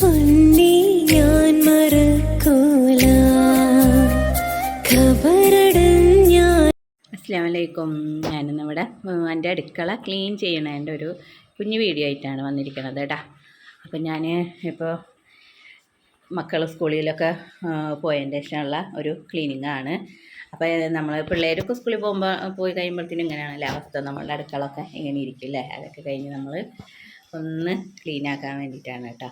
പൊന്നെ ഞാൻ മറക്കൂല. ഖബറടഞ്ഞാൽ അസ്സാം വലൈക്കും ഞാനിന്ന് ഇവിടെ എന്റെ അടുക്കള ക്ലീൻ ചെയ്യണതിന്റെ ഒരു കുഞ്ഞു വീഡിയോ ആയിട്ടാണ് വന്നിരിക്കുന്നത് കേട്ടോ. അപ്പം ഞാൻ ഇപ്പോൾ മക്കൾ സ്കൂളിലൊക്കെ പോയതിന്റെ ശേഷമുള്ള ഒരു ക്ലീനിങ് ആണ് അപ്പോൾ നമ്മൾ പിള്ളേരൊക്കെ സ്കൂളിൽ പോകുമ്പോൾ പോയി കഴിയുമ്പോഴത്തേനും ഇങ്ങനെയാണല്ലേ അവസ്ഥ. നമ്മളുടെ അടുക്കളൊക്കെ ഇങ്ങനെ ഇരിക്കില്ലേ അതൊക്കെ കഴിഞ്ഞ് നമ്മൾ ഒന്ന് ക്ലീൻ ആക്കാൻ വേണ്ടിയിട്ടാണ് കേട്ടോ.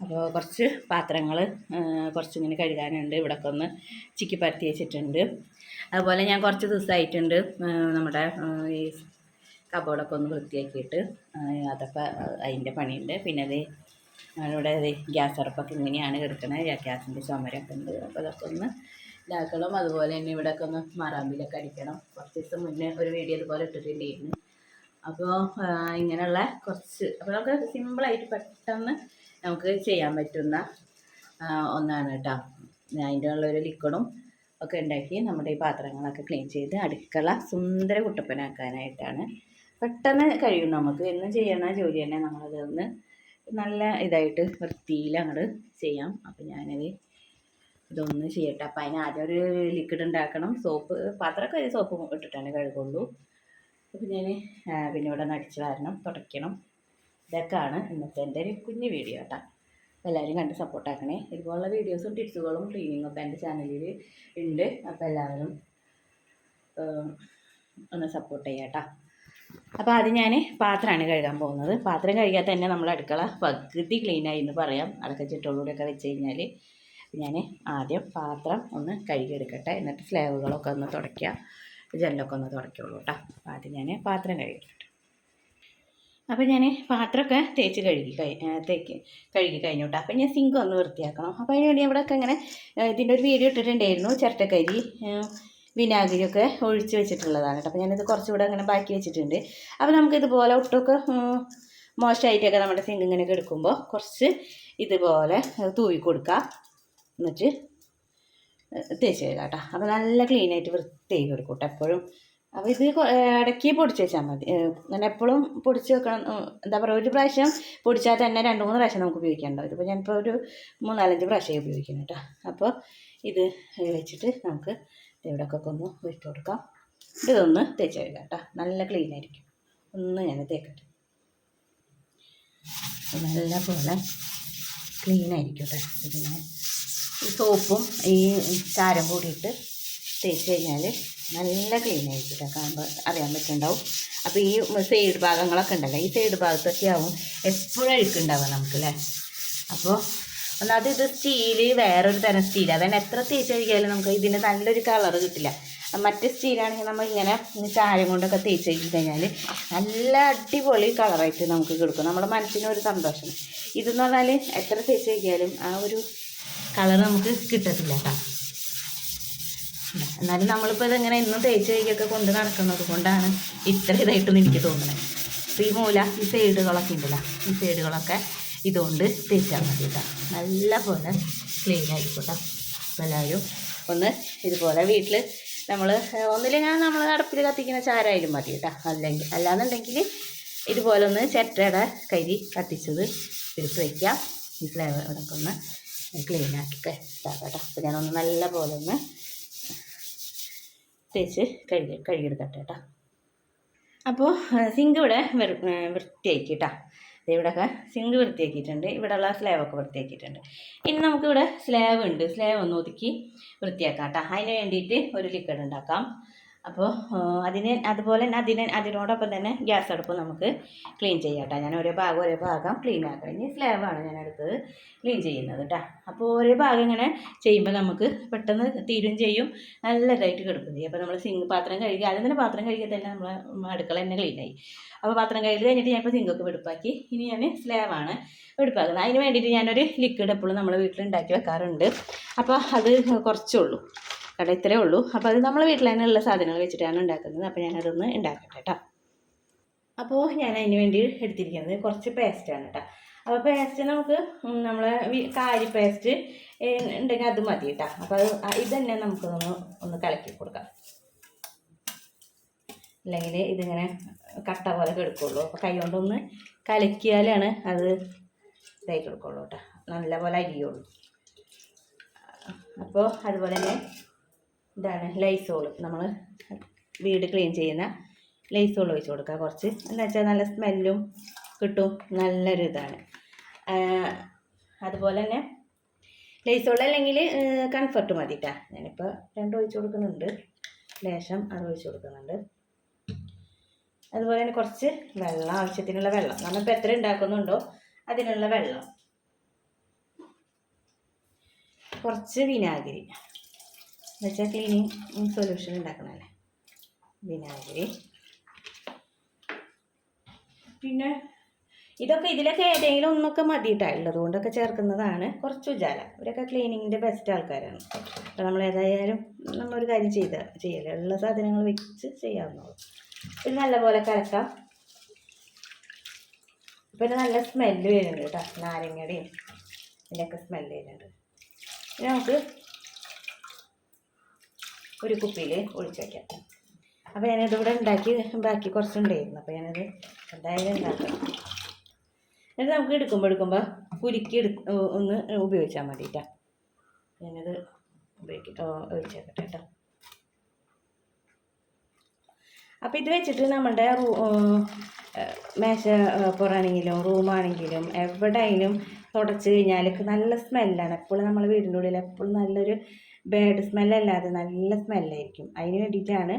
അപ്പോൾ കുറച്ച് പാത്രങ്ങൾ കുറച്ചിങ്ങനെ കഴുകാനുണ്ട്. ഇവിടെ ഒന്ന് ചിക്കി പരത്തി വെച്ചിട്ടുണ്ട്. അതുപോലെ ഞാൻ കുറച്ച് ദിവസമായിട്ടുണ്ട് നമ്മുടെ ഈ കബോർഡൊക്കെ ഒന്ന് വൃത്തിയാക്കിയിട്ട് അതൊക്കെ അതിന്റെ പണിയുണ്ട്. പിന്നെ അത് ഇവിടെ ഗ്യാസ് അടുപ്പൊക്കെ ഇങ്ങനെയാണ് കിടക്കുന്നത് ഗ്യാസിന്റെ ചുമരൊക്കെ ഉണ്ട്. അപ്പോൾ അതൊക്കെ ഒന്ന് ഇതാക്കണം. അതുപോലെ തന്നെ ഇവിടെയൊക്കെ ഒന്ന് മറാമ്പിലൊക്കെ അടിക്കണം. കുറച്ച് ദിവസം മുന്നേ ഒരു വീഡിയോ ഇതുപോലെ ഇട്ടിട്ടുണ്ടായിരുന്നു. അപ്പോൾ ഇങ്ങനെയുള്ള കുറച്ച് അപ്പോൾ നമുക്ക് സിമ്പിളായിട്ട് പെട്ടെന്ന് നമുക്ക് ചെയ്യാൻ പറ്റുന്ന ഒന്നാണ് കേട്ടോ. അതിന്റെ ഉള്ളൊരു ലിക്വിഡും ഒക്കെ ഉണ്ടാക്കി നമ്മുടെ ഈ പാത്രങ്ങളൊക്കെ ക്ലീൻ ചെയ്ത് അടുക്കള സുന്ദര കുട്ടപ്പനാക്കാനായിട്ടാണ്. പെട്ടെന്ന് കഴിയും നമുക്ക്. എന്നും ചെയ്യണ ജോലി തന്നെ നമ്മളത് ഒന്ന് നല്ല ഇതായിട്ട് വൃത്തിയിൽ അങ്ങോട്ട് ചെയ്യാം. അപ്പം ഞാനത് ഇതൊന്ന് ചെയ്യട്ടെ. അപ്പം അതിന് ആദ്യം ഒരു ലിക്വിഡ് ഉണ്ടാക്കണം. സോപ്പ് പാത്രമൊക്കെ സോപ്പ് ഇട്ടിട്ടാണ് കഴുകുള്ളൂ. അപ്പം ഞാൻ പിന്നെ ഇവിടെ നടിച്ച് വാരണം തുടയ്ക്കണം. ഇതൊക്കെയാണ് ഇന്നത്തെ എന്റെ ഒരു കുഞ്ഞു വീഡിയോ കേട്ടോ. അപ്പോൾ എല്ലാവരും കണ്ട് സപ്പോർട്ടാക്കണേ ഇതുപോലുള്ള വീഡിയോസും ടിപ്സുകളും ക്ലീനിങ്ങും ഒക്കെ എന്റെ ചാനലിൽ ഉണ്ട്. അപ്പോൾ എല്ലാവരും ഒന്ന് സപ്പോർട്ട് ചെയ്യാം കേട്ടോ. അപ്പോൾ ആദ്യം ഞാൻ പാത്രമാണ് കഴുകാൻ പോകുന്നത്. പാത്രം കഴുകാൻ തന്നെ നമ്മൾ അടുക്കള പകുതി ക്ലീനായി എന്ന് പറയാം. അടക്ക ചുറ്റോളൂടെയൊക്കെ വെച്ച് കഴിഞ്ഞാൽ ഞാൻ ആദ്യം പാത്രം ഒന്ന് കഴുകിയെടുക്കട്ടെ. എന്നിട്ട് സ്ലാബുകളൊക്കെ ഒന്ന് തുടയ്ക്കുക ജനലൊക്കെ ഒന്ന് തുടയ്ക്കുള്ളൂ കേട്ടോ. അപ്പോൾ ആദ്യം ഞാൻ പാത്രം കഴുകിയിട്ടുണ്ട്. അപ്പോൾ ഞാൻ പാത്രമൊക്കെ തേച്ച് കഴുകി തേക്ക് കഴുകി കഴിഞ്ഞു കേട്ടോ. അപ്പോൾ ഞാൻ സിങ്ക് ഒന്ന് വൃത്തിയാക്കണം. അപ്പോൾ അതിന് വേണ്ടി ഇവിടെയൊക്കെ ഇങ്ങനെ ഇതിന്റെ ഒരു വീഡിയോ ഇട്ടിട്ടുണ്ടായിരുന്നു. ചിരട്ടക്കരി വിനാഗിരിയൊക്കെ ഒഴിച്ച് വെച്ചിട്ടുള്ളതാണ് കേട്ടോ. അപ്പോൾ ഞാനിത് കുറച്ചുകൂടെ അങ്ങനെ ബാക്കി വെച്ചിട്ടുണ്ട്. അപ്പോൾ നമുക്ക് ഇതുപോലെ ഒട്ടൊക്കെ മോശമായിട്ടൊക്കെ നമ്മുടെ സിങ്ക് ഇങ്ങനെയൊക്കെ എടുക്കുമ്പോൾ കുറച്ച് ഇതുപോലെ തൂവി എന്നിട്ട് തേച്ച് കഴുകാം കേട്ടോ. അപ്പോൾ നല്ല ക്ലീനായിട്ട് വൃത്തിയായി കൊടുക്കും കേട്ടോ എപ്പോഴും. അപ്പോൾ ഇത് ഇടയ്ക്ക് പൊടിച്ച് വെച്ചാൽ മതി. അങ്ങനെ എപ്പോഴും പൊടിച്ച് വെക്കണം. എന്താ പറയുക ഒരു പ്രാവശ്യം പൊടിച്ചാൽ തന്നെ രണ്ട് മൂന്ന് പ്രാവശ്യം നമുക്ക് ഉപയോഗിക്കേണ്ട വരും ഇപ്പോൾ ഞാനിപ്പോൾ ഒരു മൂന്നാലഞ്ച് പ്രാവശ്യം ഉപയോഗിക്കുന്നു കേട്ടോ. അപ്പോൾ ഇത് വെച്ചിട്ട് നമുക്ക് ഇവിടെയൊക്കെ ഒന്ന് ഇട്ട് കൊടുക്കാം. ഇതൊന്ന് തേച്ച് കഴുകാം കേട്ടോ. നല്ല ക്ലീൻ ആയിരിക്കും. ഒന്ന് ഞാൻ തേക്കട്ടെ. നല്ല പോലെ ക്ലീൻ ആയിരിക്കും കേട്ടോ ഇത് ഞാൻ. സോപ്പും ഈ ചാരം കൂടിയിട്ട് തേച്ച് കഴിഞ്ഞാൽ നല്ല ക്ലീൻ ആയിട്ട് കാണുമ്പോൾ അറിയാൻ പറ്റുന്നുണ്ടാവും. അപ്പോൾ ഈ സൈഡ് ഭാഗങ്ങളൊക്കെ ഉണ്ടല്ലോ ഈ സൈഡ് ഭാഗത്തൊക്കെ ആവും എപ്പോഴും അഴുക്കുണ്ടാവുക നമുക്കല്ലേ അപ്പോൾ ഒന്നാമത് ഇത് സ്റ്റീൽ വേറൊരു തരം സ്റ്റീൽ അതന്നെ എത്ര തേച്ച് കഴിക്കാലും നമുക്ക് ഇതിന് നല്ലൊരു കളർ കിട്ടില്ല. മറ്റേ സ്റ്റീലാണെങ്കിൽ നമ്മൾ ഇങ്ങനെ ചാരം കൊണ്ടൊക്കെ തേച്ച് കഴിച്ച് കഴിഞ്ഞാൽ നല്ല അടിപൊളി കളറായിട്ട് നമുക്ക് കിടക്കും. നമ്മുടെ മനസ്സിനൊരു സന്തോഷം. ഇതെന്ന് പറഞ്ഞാൽ എത്ര തേച്ച് കഴിക്കാലും ആ ഒരു കളർ നമുക്ക് കിട്ടത്തില്ല കേട്ടോ. എന്നാലും നമ്മളിപ്പോൾ ഇതെങ്ങനെ ഇന്നും തേച്ച് കഴിക്കൊക്കെ കൊണ്ട് നടക്കുന്നത് കൊണ്ടാണ് ഇത്ര ഇതായിട്ടെന്ന് എനിക്ക് തോന്നുന്നത്. അപ്പോൾ ഈ മൂല ഈ സൈഡുകളൊക്കെ ഉണ്ടല്ലോ ഈ സൈഡുകളൊക്കെ ഇതുകൊണ്ട് തേച്ചാൽ മതി കേട്ടോ. നല്ല പോലെ ക്ലീൻ ആയിക്കോട്ടെ. കേട്ടോ അപ്പോൾ എല്ലാവരും ഒന്ന് ഇതുപോലെ വീട്ടിൽ നമ്മൾ ഒന്നില്ലെങ്കിൽ നമ്മൾ അടുപ്പിൽ കത്തിക്കുന്ന ചാരായാലും മതി കേട്ടോ. അല്ലെങ്കിൽ അല്ലാന്നുണ്ടെങ്കിൽ ഇതുപോലെ ഒന്ന് ചെറ്റയുടെ കരി കത്തിച്ചത് എടുത്ത് വയ്ക്കാം ഈ ഫ്ലേവർ ഇവിടെ ഒന്ന് ക്ലീൻ ആക്കി ഇതാക്കാം കേട്ടോ അപ്പോൾ ഞാനൊന്ന് നല്ല പോലെ ഒന്ന് തേച്ച് കഴുകി കഴുകിയെടുക്കട്ടെ കേട്ടോ. അപ്പോൾ സിങ്ക് ഇവിടെ വൃത്തിയാക്കി കേട്ടോ ഇവിടെയൊക്കെ സിങ്ക് വൃത്തിയാക്കിയിട്ടുണ്ട്. ഇവിടെയുള്ള സ്ലാബൊക്കെ വൃത്തിയാക്കിയിട്ടുണ്ട്. ഇനി നമുക്കിവിടെ സ്ലാബ് ഉണ്ട് സ്ലാബ് ഒന്ന് ഒതുക്കി വൃത്തിയാക്കാം കേട്ടോ അതിന് വേണ്ടിയിട്ട് ഒരു ലിക്വിഡ് ഉണ്ടാക്കാം. അപ്പോൾ അതിന് അതുപോലെ തന്നെ അതിന് അതിനോടൊപ്പം തന്നെ ഗ്യാസ് അടുപ്പ് നമുക്ക് ക്ലീൻ ചെയ്യാം കേട്ടോ. ഞാൻ ഒരേ ഭാഗം ഒരേ ഭാഗം ക്ലീൻ ആക്കാം ഇനി സ്ലാബാണ് ഞാൻ അടുത്തത് ക്ലീൻ ചെയ്യുന്നത് കേട്ടോ. അപ്പോൾ ഓരോ ഭാഗം ഇങ്ങനെ ചെയ്യുമ്പോൾ നമുക്ക് പെട്ടെന്ന് തീരും ചെയ്യും. നല്ലതായിട്ട് കിടക്കും ചെയ്യും. അപ്പോൾ നമ്മൾ സിങ്ക് പാത്രം കഴുകി ആദ്യം തന്നെ പാത്രം കഴുകിയാൽ തന്നെ നമ്മൾ അടുക്കള തന്നെ ക്ലീനായി അപ്പോൾ പാത്രം കഴുകി കഴിഞ്ഞിട്ട് ഞാൻ ഇപ്പോൾ സിങ്കൊക്കെ വെടുപ്പാക്കി. ഇനി ഞാൻ സ്ലാബാണ് വെടുപ്പാക്കുന്നത്. അതിന് വേണ്ടിയിട്ട് ഞാനൊരു ലിക്വിഡ് എപ്പോഴും നമ്മൾ വീട്ടിൽ ഉണ്ടാക്കി വെക്കാറുണ്ട്. അപ്പോൾ അത് കുറച്ചേ ഉള്ളൂ. കട ഇത്രയേ ഉള്ളൂ. അപ്പോൾ അത് നമ്മൾ വീട്ടിൽ ഉള്ള സാധനങ്ങൾ വെച്ചിട്ടാണ് ഉണ്ടാക്കുന്നത്. അപ്പോൾ ഞാനതൊന്ന് ഉണ്ടാക്കട്ടെ കേട്ടോ അപ്പോൾ ഞാൻ അതിന് വേണ്ടി എടുത്തിരിക്കുന്നത് കുറച്ച് പേസ്റ്റാണ് കേട്ടോ അപ്പോൾ പേസ്റ്റ് നമുക്ക് നമ്മളെ കാരി പേസ്റ്റ് ഉണ്ടെങ്കിൽ അത് മതി കേട്ടോ അപ്പോൾ അത് ഇത് തന്നെ നമുക്കൊന്ന് ഒന്ന് കലക്കി കൊടുക്കാം. അല്ലെങ്കിൽ ഇതിങ്ങനെ കട്ട പോലെ കെടുക്കുള്ളൂ. അപ്പോൾ കൈ കൊണ്ടൊന്ന് കലക്കിയാലാണ് അത് ഇതായി കിടക്കുള്ളൂ കേട്ടോ നല്ല പോലെ അരിയുള്ളൂ. അപ്പോൾ അതുപോലെ തന്നെ ഇതാണ് ലൈസോൾ നമ്മൾ വീട് ക്ലീൻ ചെയ്യുന്ന ലൈസോൾ ഒഴിച്ച് കൊടുക്കുക. കുറച്ച്. എന്താ വെച്ചാൽ നല്ല സ്മെല്ലും കിട്ടും. നല്ലൊരു ഇതാണ്. അതുപോലെ തന്നെ ലൈസോൾ അല്ലെങ്കിൽ കംഫർട്ട് മതി കേട്ടോ ഞാനിപ്പോൾ രണ്ടും ഒഴിച്ച് കൊടുക്കുന്നുണ്ട്. ലേശം അത് ഒഴിച്ച് കൊടുക്കുന്നുണ്ട്. അതുപോലെ തന്നെ കുറച്ച് വെള്ളം ആവശ്യത്തിനുള്ള വെള്ളം. നമ്മളിപ്പോൾ എത്ര ഉണ്ടാക്കുന്നുണ്ടോ അതിനുള്ള വെള്ളം. കുറച്ച് വിനാഗിരി. എന്നുവെച്ചാൽ ക്ലീനിങ് സൊല്യൂഷൻ ഉണ്ടാക്കണല്ലേ വിനാഗിരി. പിന്നെ ഇതൊക്കെ ഇതിലൊക്കെ ഏതെങ്കിലും ഒന്നൊക്കെ മതിയിട്ടായിട്ടുള്ളത് കൊണ്ടൊക്കെ ചേർക്കുന്നതാണ് കുറച്ച് ഉജാല. ഇവരൊക്കെ ക്ലീനിങ്ങിന്റെ ബെസ്റ്റ് ആൾക്കാരാണ്. അപ്പോൾ നമ്മൾ ഏതായാലും നമ്മളൊരു കാര്യം ചെയ്ത ചെയ്യല ഉള്ള സാധനങ്ങൾ വെച്ച് ചെയ്യാവുന്നുള്ളൂ ഇത് നല്ലപോലെ കലക്കാം. പിന്നെ നല്ല സ്മെല്ല് വരുന്നുണ്ട് കേട്ടോ നാരങ്ങയുടെയും ഇതിന്റെയൊക്കെ സ്മെല്ല് വരുന്നുണ്ട്. പിന്നെ നമുക്ക് ഒരു കുപ്പിയിൽ ഒഴിച്ച് വയ്ക്കാം അപ്പോൾ ഞാനിതിവിടെ ഉണ്ടാക്കി ബാക്കി കുറച്ചുണ്ടായിരുന്നു. അപ്പോൾ ഞാനത് എന്തായാലും ഉണ്ടാക്കണം എന്നിട്ട് നമുക്ക് എടുക്കുമ്പോൾ എടുക്കുമ്പോൾ കുരുക്കി എടു ഒന്ന് ഉപയോഗിച്ചാൽ മതിട്ടാ. ഞാനത് ഉപയോഗിക്കട്ടോ ഒഴിച്ചേക്കട്ടെ കേട്ടോ. അപ്പോൾ ഇത് വെച്ചിട്ട് നമ്മുടെ റൂ മേശ പുറാണെങ്കിലും റൂമാണെങ്കിലും എവിടെയെങ്കിലും തുടച്ച് കഴിഞ്ഞാൽ നല്ല സ്മെല്ലാണ്. എപ്പോഴും നമ്മളെ വീടിന്റെ ഉള്ളിൽ എപ്പോഴും നല്ലൊരു ബാഡ് സ്മെല്ലല്ലാതെ നല്ല സ്മെല്ലായിരിക്കും അതിന് വേണ്ടിയിട്ടാണ്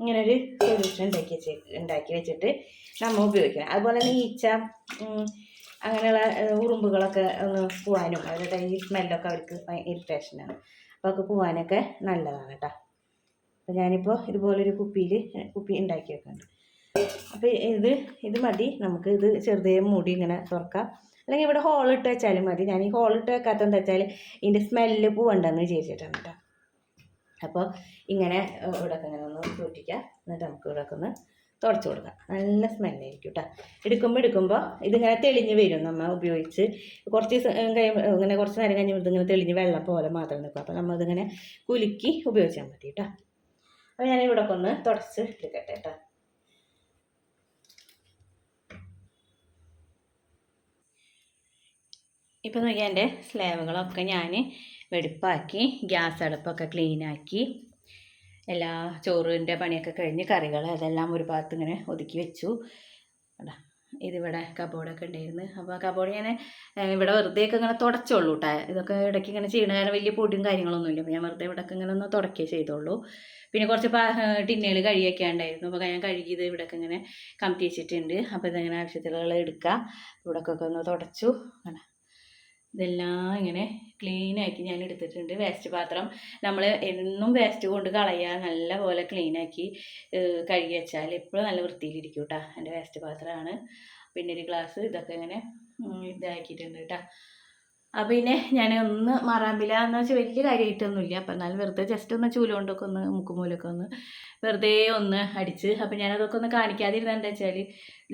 ഇങ്ങനൊരു സൊല്യൂഷൻ ഉണ്ടാക്കി വെച്ച് ഉണ്ടാക്കി വെച്ചിട്ട് നമ്മൾ ഉപയോഗിക്കണം അതുപോലെ തന്നെ ഈച്ച അങ്ങനെയുള്ള ഉറുമ്പുകളൊക്കെ ഒന്ന് പോവാനും അവരുടെ ഈ സ്മെല്ലൊക്കെ അവർക്ക് ഇറിറ്റേഷനാണ് അപ്പോൾ അതൊക്കെ പോവാനൊക്കെ നല്ലതാണ് കേട്ടോ അപ്പോൾ ഞാനിപ്പോൾ ഇതുപോലൊരു കുപ്പിയിൽ കുപ്പി ഉണ്ടാക്കി വെക്കുന്നുണ്ട്. അപ്പോൾ ഇത് ഇത് മതി. നമുക്ക് ഇത് ചെറുതേ മൂടി ഇങ്ങനെ തുറക്കാം. അല്ലെങ്കിൽ ഇവിടെ ഹോൾ ഇട്ട് വെച്ചാലും മതി. ഞാൻ ഈ ഹോൾ ഇട്ട് വെക്കാത്തതെന്ന് വെച്ചാൽ ഇതിന്റെ സ്മെല്ല് പോവണ്ടെന്ന് വിചാരിച്ചിട്ടാണ് കേട്ടോ. അപ്പോൾ ഇങ്ങനെ ഇവിടെ ഇങ്ങനെ ഒന്ന് സൂക്ഷിക്കുക. എന്നിട്ട് നമുക്ക് ഇവിടെയൊക്കെ ഒന്ന് തുടച്ച് കൊടുക്കാം. നല്ല സ്മെല്ലായിരിക്കും കേട്ടോ. എടുക്കുമ്പോൾ എടുക്കുമ്പോൾ ഇതിങ്ങനെ തെളിഞ്ഞ് വരും. നമ്മൾ ഉപയോഗിച്ച് കുറച്ച് കഴിയുമ്പോൾ ഇങ്ങനെ കുറച്ച് നേരം കഴിഞ്ഞ് ഇതിങ്ങനെ തെളിഞ്ഞ് വെള്ളം പോലെ മാത്രം നിൽക്കും. അപ്പോൾ നമ്മളിതിങ്ങനെ കുലുക്കി ഉപയോഗിച്ചാൽ മതി കേട്ടോ. അപ്പോൾ ഞാൻ ഇവിടെ ഒന്ന് തുടച്ച് എടുക്കട്ടെ കേട്ടോ. ഇപ്പോൾ നോക്കിയാൽ എന്റെ സ്ലാബുകളൊക്കെ ഞാൻ വെടുപ്പാക്കി ഗ്യാസ് അടുപ്പൊക്കെ ക്ലീനാക്കി എല്ലാ ചോറിന്റെ പണിയൊക്കെ കഴിഞ്ഞ് കറികൾ അതെല്ലാം ഒരു ഭാഗത്ത് ഇങ്ങനെ ഒതുക്കി വെച്ചു. അതാ ഇതിവിടെ കബോർഡൊക്കെ ഉണ്ടായിരുന്നു. അപ്പോൾ കബോർഡ് ഞാൻ ഇവിടെ വെറുതെ ഒക്കെ ഇങ്ങനെ തുടച്ചോളൂ കേട്ടോ ഇതൊക്കെ ഇടയ്ക്ക് ഇങ്ങനെ ചെയ്യണ കാരണം വലിയ പൊടിയും കാര്യങ്ങളൊന്നും അപ്പോൾ ഞാൻ വെറുതെ ഇവിടെയൊക്കെ ഇങ്ങനെ ഒന്ന് തുടക്കേ ചെയ്തോളൂ പിന്നെ കുറച്ച് ടിന്നുകൾ കഴുകിയൊക്കെ ഉണ്ടായിരുന്നു അപ്പോൾ ഞാൻ കഴുകിയത് ഇവിടെയൊക്കെ ഇങ്ങനെ കമത്തി വെച്ചിട്ടുണ്ട്. അപ്പോൾ ഇതിങ്ങനെ ആവശ്യത്തിലുള്ള എടുക്കുക ഇവിടെയൊക്കെ ഒന്ന് തുടച്ചു. ഇതെല്ലാം ഇങ്ങനെ ക്ലീൻ ആക്കി ഞാൻ എടുത്തിട്ടുണ്ട്. വേസ്റ്റ് പാത്രം നമ്മൾ എന്നും വേസ്റ്റ് കൊണ്ട് കളയുക നല്ല പോലെ ക്ലീനാക്കി കഴുകി വെച്ചാൽ എപ്പോഴും നല്ല വൃത്തിയിലിരിക്കും കേട്ടോ എന്റെ വേസ്റ്റ് പാത്രമാണ്. പിന്നെ ഒരു ഗ്ലാസ് ഇതൊക്കെ ഇങ്ങനെ ഇതാക്കിയിട്ടുണ്ട് കേട്ടോ അപ്പോൾ പിന്നെ ഞാൻ ഒന്ന് മറാമ്പില എന്ന് വെച്ചാൽ വലിയ കാര്യമായിട്ടൊന്നുമില്ല അപ്പം എന്നാലും വെറുതെ ജസ്റ്റ് ഒന്ന് ചൂലുകൊണ്ടൊക്കെ ഒന്ന് മുക്കുമൂലൊക്കെ ഒന്ന് വെറുതെ ഒന്ന് അടിച്ച്. അപ്പം ഞാനതൊക്കെ ഒന്ന് കാണിക്കാതിരുന്ന എന്താ വെച്ചാൽ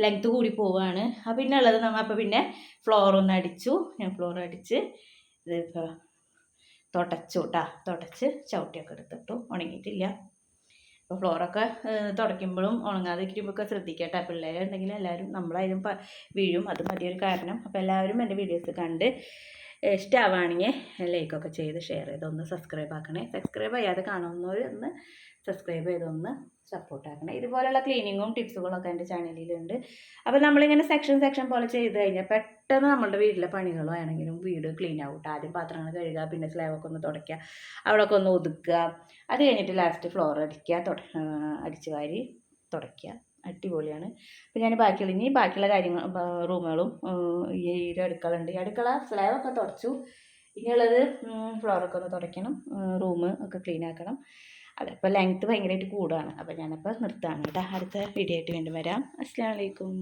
ലെങ്ത്ത് കൂടി പോവാണ്. അപ്പം പിന്നെ ഉള്ളത് നമ്മൾ അപ്പം പിന്നെ ഫ്ലോർ ഒന്ന് അടിച്ചു. ഞാൻ ഫ്ലോർ അടിച്ച് ഇതിപ്പോൾ തുടച്ചു കേട്ടാ തുടച്ച് ചവിട്ടിയൊക്കെ എടുത്തിട്ടു. ഉണങ്ങിയിട്ടില്ല അപ്പോൾ ഫ്ലോറൊക്കെ തുടയ്ക്കുമ്പോഴും ഉണങ്ങാതിരിക്കുമ്പോഴൊക്കെ ശ്രദ്ധിക്കട്ടെ. പിള്ളേരുണ്ടെങ്കിൽ എല്ലാവരും നമ്മളായാലും വീഴും. അത് മതിയൊരു കാരണം. അപ്പോൾ എല്ലാവരും എന്റെ വീഡിയോസ് കണ്ട് ഇഷ്ടമാവുകയാണെങ്കിൽ ലൈക്കൊക്കെ ചെയ്ത് ഷെയർ ചെയ്ത് ഒന്ന് സബ്സ്ക്രൈബ് ആക്കണേ. സബ്സ്ക്രൈബ് ചെയ്യാതെ കാണുന്നവർ ഒന്ന് സബ്സ്ക്രൈബ് ചെയ്തൊന്ന് സപ്പോർട്ട് ആക്കണേ. ഇതുപോലെയുള്ള ക്ലീനിങ്ങും ടിപ്സുകളൊക്കെ എന്റെ ചാനലിലുണ്ട്. അപ്പോൾ നമ്മളിങ്ങനെ സെക്ഷൻ സെക്ഷൻ പോലെ ചെയ്ത് കഴിഞ്ഞാൽ പെട്ടെന്ന് നമ്മളുടെ വീട്ടിലെ പണികളോ ആണെങ്കിലും വീട് ക്ലീൻ ആവും ആദ്യം പാത്രങ്ങൾ കഴുകുക പിന്നെ സ്ലാബൊക്കെ ഒന്ന് തുടയ്ക്കുക അവിടെയൊക്കെ ഒന്ന് ഒതുക്കുക. അത് കഴിഞ്ഞിട്ട് ലാസ്റ്റ് ഫ്ലോർ അടിക്കുക അടിച്ച് വാരി തുടയ്ക്കുക. അടിപൊളിയാണ്. അപ്പോൾ ഞാൻ ബാക്കിയുള്ള ഇനി ബാക്കിയുള്ള കാര്യങ്ങൾ റൂമുകളും ഈ ഒരു അടുക്കള ഉണ്ട് ഈ അടുക്കള സ്ലാബൊക്കെ തുടച്ചു. ഇനിയുള്ളത് ഫ്ലോറൊക്കെ ഒന്ന് തുടയ്ക്കണം. റൂം ഒക്കെ ക്ലീൻ ആക്കണം. അതപ്പോൾ ലെങ്ത്ത് ഭയങ്കരമായിട്ട് കൂടുകയാണ് അപ്പോൾ ഞാനപ്പോൾ നിർത്താണ് കേട്ടോ. അടുത്ത വീഡിയോ ആയിട്ട് വീണ്ടും വരാം. അസ്സാം വലൈക്കും